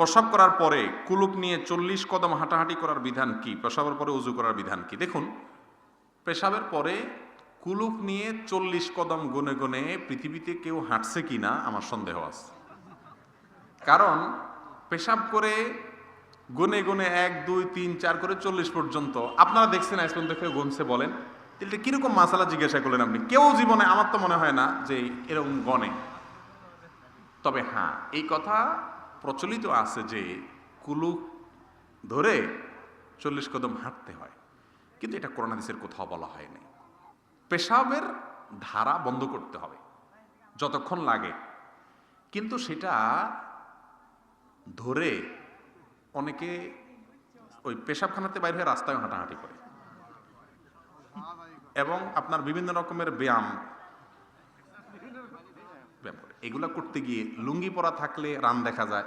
প্রসাব করার পরে কুলুপ নিয়ে চল্লিশ কদম হাঁটাহাঁটি করার বিধান কি? প্রসাবের পরে উজু করার বিধান কি? দেখুন পেশাবের পরে কুলুপ নিয়ে চল্লিশ কদম গুনে গুনে পৃথিবীতে কেউ হাঁটছে কি না আমার সন্দেহ আছে। কারণ পেশাব করে গুনে গুনে এক, দুই, তিন, চার করে চল্লিশ পর্যন্ত, আপনারা দেখছেন আজ পর্যন্ত কেউ গুনছে বলেন তাহলে কীরকম মাসালা জিজ্ঞাসা করলেন আপনি? কেউ জীবনে, আমার তো মনে হয় না যে এরকম গনে। তবে হ্যাঁ এই কথা প্রচলিত আছে যে কুলুক ধরে চল্লিশ কদম হাঁটতে হয়। কিন্তু এটা করোনা করোনাদিসের কোথাও বলা হয়নি। পেশাবের ধারা বন্ধ করতে হবে, যতক্ষণ লাগে। কিন্তু সেটা ধরে অনেকে ওই পেশাবখানাতে বাইরে হয়ে রাস্তায় হাঁটাহাঁটি করে। এবং আপনার বিভিন্ন রকমের ব্যায়াম ব্যায়াম করে এগুলা করতে গিয়ে লুঙ্গি পরা থাকলে রান দেখা যায়,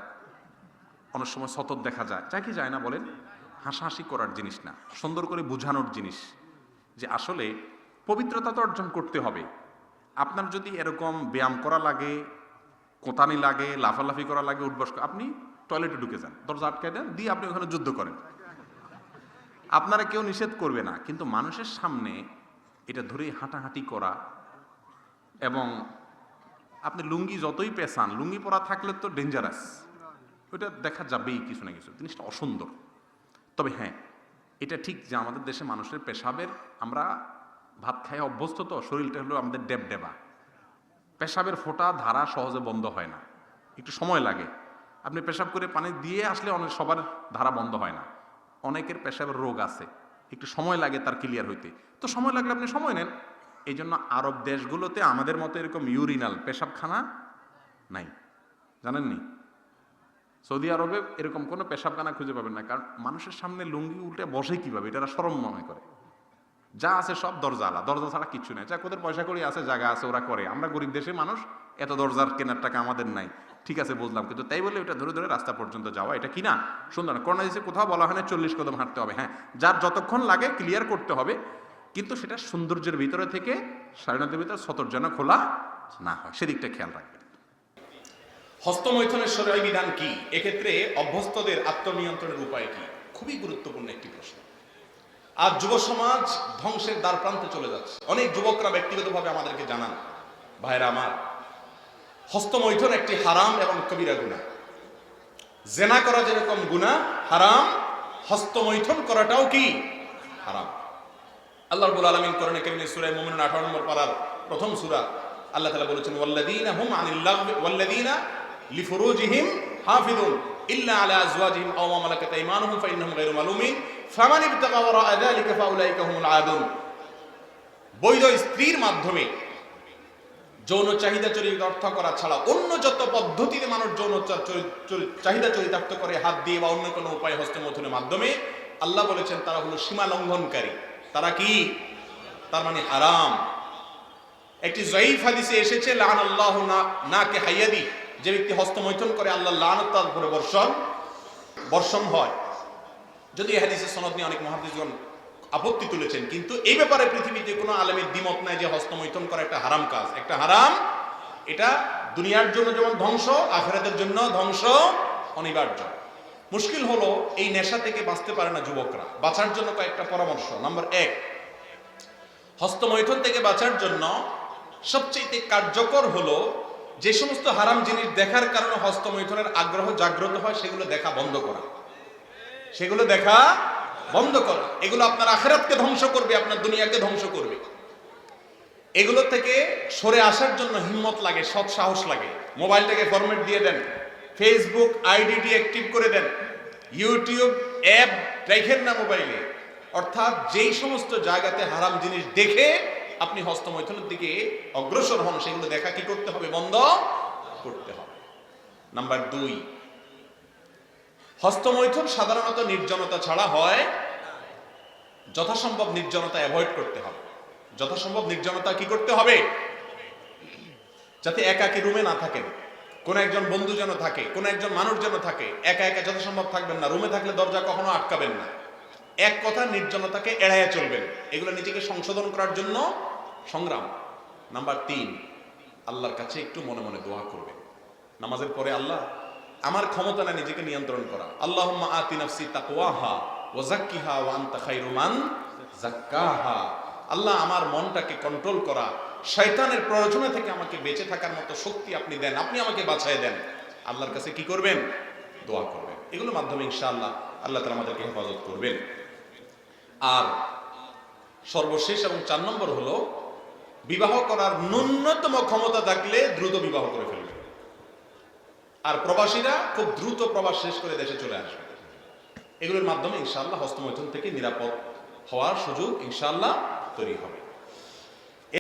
অনেক সময় সতত দেখা যায়। যা কি যায় না বলেন? হাসাহাসি করার জিনিস না, সুন্দর করে বোঝানোর জিনিস যে আসলে পবিত্রতা তো অর্জন করতে হবে। আপনার যদি এরকম ব্যায়াম করা লাগে, কোতানি লাগে, লাফালাফি করা লাগে, উঠবস আপনি টয়লেটে ঢুকে যান, দরজা আটকে দেন, দিয়ে আপনি ওখানে যুদ্ধ করেন। আপনারা কেউ নিষেধ করবে না, কিন্তু মানুষের সামনে এটা ধরে হাঁটাহাঁটি করা এবং আপনি লুঙ্গি যতই পেছান লুঙ্গি পরা থাকলে তো ডেঞ্জারাস ওইটা দেখা যাবেই কিছু না কিছু, জিনিসটা অসুন্দর। তবে হ্যাঁ এটা ঠিক যে আমাদের দেশে মানুষের পেশাবের, আমরা ভাত খাই অভ্যস্ত তো, শরীরটা হলো আমাদের ডেব ডেবা পেশাবের ফোঁটা ধারা সহজে বন্ধ হয় না। একটু সময় লাগে। আপনি পেশাব করে পানি দিয়ে আসলে অনেক, সবার ধারা বন্ধ হয় না। অনেকের পেশাবের রোগ আছে। একটু সময় লাগে তার ক্লিয়ার হইতে। তো সময় লাগলে আপনি সময় নেন। এই জন্য আরব দেশগুলোতে আমাদের মতো এরকম ইউরিনাল পেশাবখানা নাই। জানেননি? সৌদি আরবে এরকম কোনো পেশাবখানা খুঁজে পাবেন না, কারণ মানুষের সামনে লুঙ্গি উল্টে বসে কীভাবে এটা সরম মনে করে। যা আছে সব দরজা আলা, দরজা ছাড়া কিচ্ছু নেই। যা ওদের পয়সা করি আছে, জায়গা আছে, ওরা করে। আমরা গরিব দেশে মানুষ, এত দরজার কেনার টাকা আমাদের নাই। ঠিক আছে, বুঝলাম। কিন্তু তাই বলে ওটা ধরে ধরে রাস্তা পর্যন্ত যাওয়া, এটা কি না? করোনা দিয়েছে কোথাও বলা হয় না চল্লিশ কদম হাঁটতে হবে। হ্যাঁ যার যতক্ষণ লাগে ক্লিয়ার করতে হবে। কিন্তু সেটা সৌন্দর্যের ভিতরে থেকে স্বাধীনতার ভিতরে সতর যেন খোলা না হয়। সেদিকটা খেয়াল রাখবেন। হস্তমৈথনের সরাই বিধান কি? এক্ষেত্রে অভ্যস্তদের আত্মনিয়ন্ত্রণের উপায় কি? খুবই গুরুত্বপূর্ণ একটি প্রশ্ন। আর যুব সমাজ ধ্বংসের দ্বার প্রান্তে চলে যাচ্ছে। অনেক যুবকরা ব্যক্তিগতভাবে আমাদেরকে জানান ভাইরা আমার, হস্তমৈথন একটি হারাম এবং কবিরা গুণা। জেনা করা যেরকম গুণা, হারাম, হস্তমৈথন করাটাও কি? হারাম। আল্লাহ রাব্বুল আলামিন কোরআনে কারিমে সূরা মুমিনুন 18 নম্বর পারার প্রথম সূরা আল্লাহ তাআলা বলেছেন, ওয়াল্লাযীনা হুম আনিল লাগবি ওয়াল্লাযীনা লিফুরুজিহিম হাফিজুন ইল্লা আলা আজওয়াজিহিম আও গায়রু মালুমিন ফামান ইবতাগা ওয়ারা ফাউলাইকা হুমুল আদুন। বৈধ স্ত্রীর মাধ্যমে যৌন চাহিদা চরিতার্থ করা ছাড়া অন্য যত পদ্ধতিতে মানুষ যৌন চাহিদা চরিতার্থ করে হাত দিয়ে বা অন্য কোনো উপায় হস্তমথনের মাধ্যমে, আল্লাহ বলেছেন, তারা হলো সীমা লঙ্ঘনকারী। তারা কি? তার মানে হারাম। একটি জয়ীফ হাদিসে এসেছে লান আল্লাহ না কে হাইয়াদি, যে ব্যক্তি হস্তমৈথুন করে আল্লাহ লানত, তার উপরে বর্ষণ বর্ষণ হয়। যদি হাদিসের সনদ নিয়ে অনেক মহাদিসগণ আপত্তি তুলেছেন, কিন্তু এই ব্যাপারে পৃথিবীতে কোনো আলেমের দ্বিমত নাই যে হস্তমৈথুন করা একটা হারাম কাজ। একটা হারাম, এটা দুনিয়ার জন্য যেমন ধ্বংস, আখেরাতের জন্য ধ্বংস, অনিবার্য। মুশকিল হলো এই নেশা থেকে বাঁচতে পারে না যুবকরা। বাঁচার জন্য কয়েকটা পরামর্শ। নাম্বার এক, হস্তমৈথন থেকে বাঁচার জন্য সবচেয়ে কার্যকর হলো যে সমস্ত হারাম জিনিস দেখার কারণে হস্তমৈথনের আগ্রহ জাগ্রত হয়, সেগুলো দেখা বন্ধ করা। সেগুলো দেখা বন্ধ করা। এগুলো আপনার আখেরাতকে ধ্বংস করবে, আপনার দুনিয়াকে ধ্বংস করবে। এগুলো থেকে সরে আসার জন্য হিম্মত লাগে সৎ সাহস লাগে। মোবাইলটাকে ফরম্যাট দিয়ে দেন। ফেসবুক আইডিটি অ্যাক্টিভ করে দেন। ইউটিউব অ্যাপ রেখেন না মোবাইলে অর্থাৎ যেই সমস্ত জায়গাতে হারাম জিনিস দেখে আপনি হস্তমৈথুনের দিকে অগ্রসর হন, সেগুলো দেখা কি করতে হবে? বন্ধ করতে হবে। নাম্বার দুই, হস্তমৈথুন সাধারণত নির্জনতা ছাড়া হয়। যথাসম্ভব নির্জনতা অ্যাভয়েড করতে হবে। যথাসম্ভব নির্জনতা কি করতে হবে? যাতে একাকি রুমে না থাকেন। কোন একজন বন্ধু যেন থাকে, কোন একজন মানুষ যেন থাকে, একা একা যথাসম্ভব থাকবেন না, রুমে থাকলে দরজা কখনো আটকাবেন না। এক কথা নির্জনতাকে এড়াইয়া চলবেন। এগুলো নিজেকে সংশোধন করার জন্য সংগ্রাম। নাম্বার তিন, আল্লাহর কাছে একটু মনে মনে দোয়া করবেন। নামাজের পরে আল্লাহ, আমার ক্ষমতা না নিজেকে নিয়ন্ত্রণ করা। আল্লাহ আতি নাফসি তাকওয়াহা ওয়া জাক্কিহা ওয়া আনতা খায়রু মান জাক্কাহা আল্লাহ আমার মনটাকে কন্ট্রোল করা। শয়তানের প্রয়োজনে থেকে আমাকে বেঁচে থাকার মতো শক্তি আপনি দেন, আপনি আমাকে বাঁচায় দেন। আল্লাহর কাছে কি করবেন? দোয়া করবেন। এগুলোর মাধ্যমে ইনশাআল্লাহ আল্লাহ তাআলা আমাদেরকে হেফাজত করবেন। আর সর্বশেষ এবং চার নম্বর হলো, বিবাহ করার ন্যূনতম ক্ষমতা থাকলে দ্রুত বিবাহ করে ফেলবে আর প্রবাসীরা খুব দ্রুত প্রবাস শেষ করে দেশে চলে আসবে এগুলোর মাধ্যমে ইনশাআল্লাহ হস্তমৈথুন থেকে নিরাপদ হওয়ার সুযোগ ইনশাআল্লাহ তৈরি হবে।